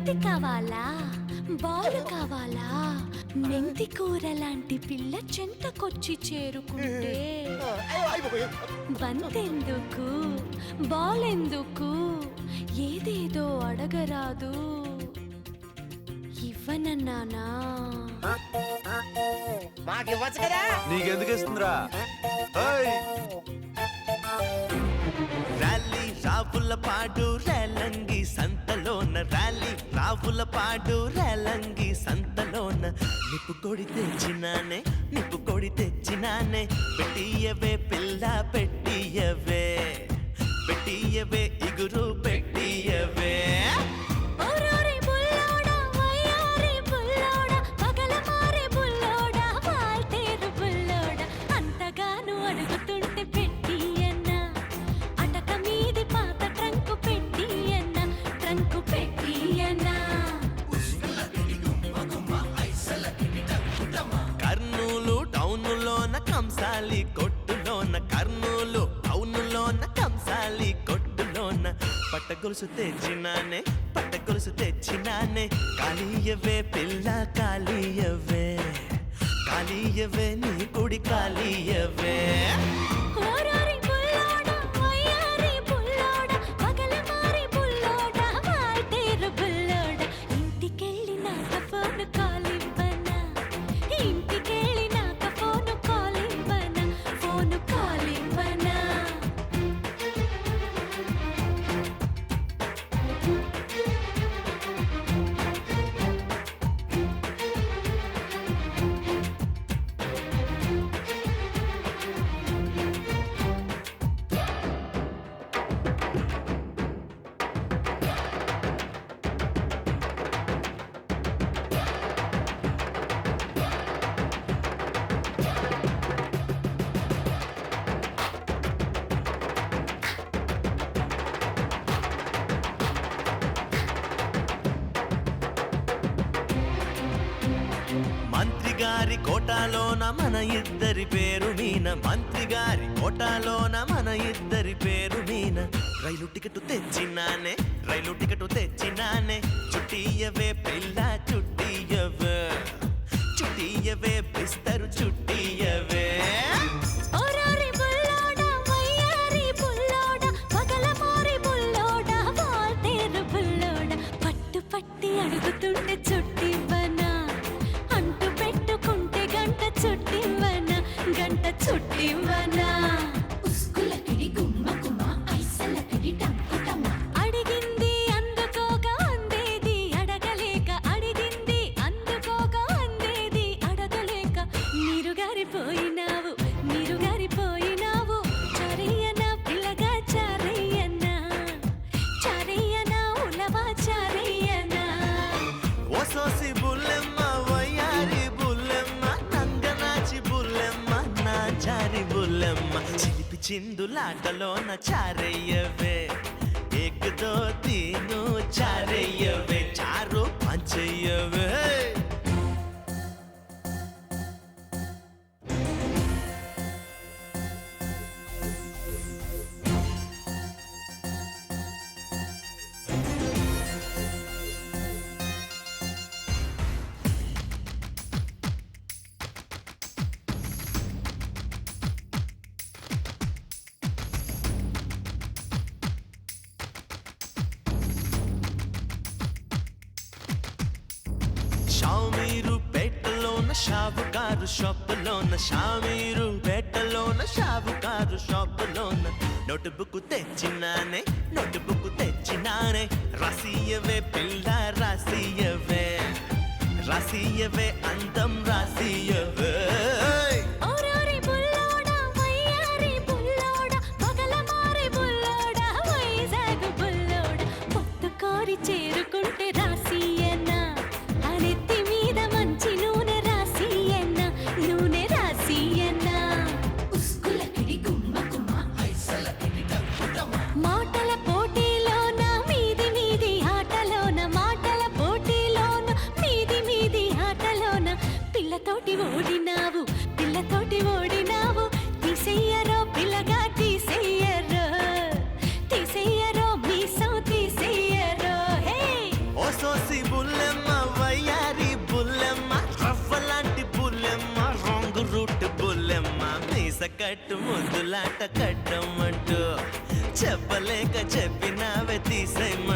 బంతి కావాలా? బాల్ కావాలా? మెంతి కూర లాంటి పిల్ల చెంతకొచ్చి చేరుకుంటే బంతెందుకు? బాల్ ఎందుకు ఏదేదో అడగరాదు. ఇవ్వనన్నానా? మాకు ఇవ్వచ్చు కదా? నీకెందుకు ఇస్తుందిరా? ఏయ్! ర్యాలీ రావుల పాడు రేలంగి సంతలోన ర్యాలీ రావుల పాడు రేలంగి సంతలోన. నిప్పు కొడి తెచ్చినానే నిప్పు కొడి తెచ్చినానే. పెట్టియవే పిల్ల పెట్టియవే. పెట్టియవే ఇగురు పెట్టియవే. కొట్టులోన కర్నూలు టౌనులోన కంసాలి కొట్టులోన. పట్టగొలుసు తెచ్చినానే పట్టగొలుసు తెచ్చినానే. కాళీయవే పిల్ల కాళీయవే. కాళీయవే నీ కుడి కాళీయవే. మంత్రి గారి కోటాలోన మన ఇద్దరి పేరు మీన. మంత్రి గారి కోటాలోన మన ఇద్దరి పేరు మీన. రైలు టికెట్ తెచ్చినానే రైలు టికెట్ తెచ్చినానే. చిందులాటలోన చారయ్యవే ఏకదో షామీరు పేటలోన షావుకారు షాపులోన షామీరు పేటలోన షావుకారు షాపులోన. నోటుబుక్ తెచ్చినానే నోటుబుక్ తెచ్చినానే. రాసియవే పిల్ల రాసియవే. రాసియవే అందం రాసియవే. ఓరోరి పిల్లతోటి ఓడినావు పిల్లతోటి ఓడినావు. తీసేయరో పిల్లగా తీసేయరో. తీసేయరో మీసం తీసేయరో. హే! ఓ సోసి బుల్లెమ్మ వయ్యారి బుల్లెమ్మ రవ్వలాంటి బుల్లెమ్మ రాంగ్ రూట్ బుల్లెమ్మ మీస కట్టు ముద్దులాట కట్టమంటూ చెప్పలేక చెప్పినావే తీసేయమ్మ